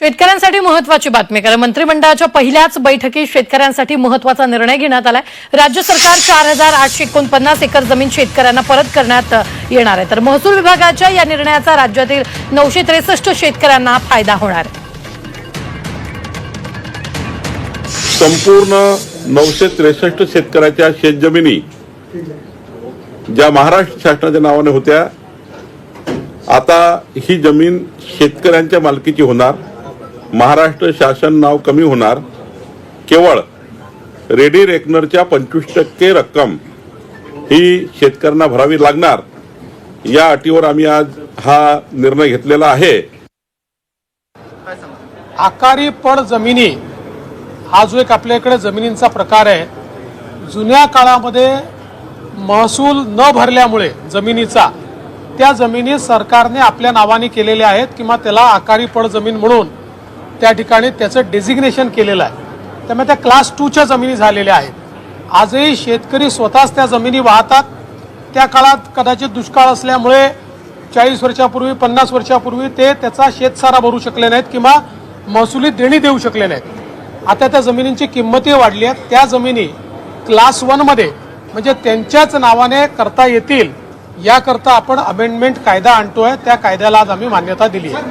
शेतकऱ्यांसाठी महत्वाची बातमी. कारण मंत्रिमंडळाच्या पहिल्याच बैठकीत शेतकऱ्यांसाठी महत्त्वाचा निर्णय घेण्यात आलाय. राज्य सरकार चार हजार आठशे एकोणपन्नास एकर जमीन शेतकऱ्यांना परत करण्यात येणार आहे. तर महसूल विभागाच्या या निर्णयाचा राज्यातील नऊशे त्रेसष्ट शेतकऱ्यांना फायदा होणार. संपूर्ण नऊशे त्रेसष्ट शेतकऱ्याच्या शेतजमिनी ज्या महाराष्ट्र शासनाच्या नावाने होत्या आता ही जमीन शेतकऱ्यांच्या मालकीची होणार. महाराष्ट्र शासन नाव कमी होणार केवळ रेडी रेकनरच्या पंचवीस टक्के रक्कम ही शेतकऱ्यांना भरावी लागणार या अटीवर आम्ही आज हा निर्णय घेतलेला आहे. आकारी पड जमिनी हा जो एक आपल्याकडे जमिनींचा प्रकार आहे जुन्या काळामध्ये महसूल न भरल्यामुळे जमिनीचा त्या जमिनी सरकारने आपल्या नावाने केलेल्या आहेत किंवा त्याला आकारी पड जमीन म्हणून त्या ठिकाणी त्याचं डेझिग्नेशन केलेलं आहे. त्यामुळे त्या क्लास टूच्या जमिनी झालेल्या आहेत. आजही शेतकरी स्वतःच त्या जमिनी वाहतात. त्या काळात कदाचित दुष्काळ असल्यामुळे चाळीस वर्षापूर्वी पन्नास वर्षापूर्वी ते त्याचा शेतसारा भरू शकले नाहीत किंवा महसुली देणी देऊ शकले नाहीत. आता त्या जमिनींची किंमतही वाढली आहे. त्या जमिनी क्लास वनमध्ये म्हणजे त्यांच्याच नावाने करता येतील याकरता आपण अमेंडमेंट कायदा आणतोय. त्या कायद्याला आज आम्ही मान्यता दिली आहे.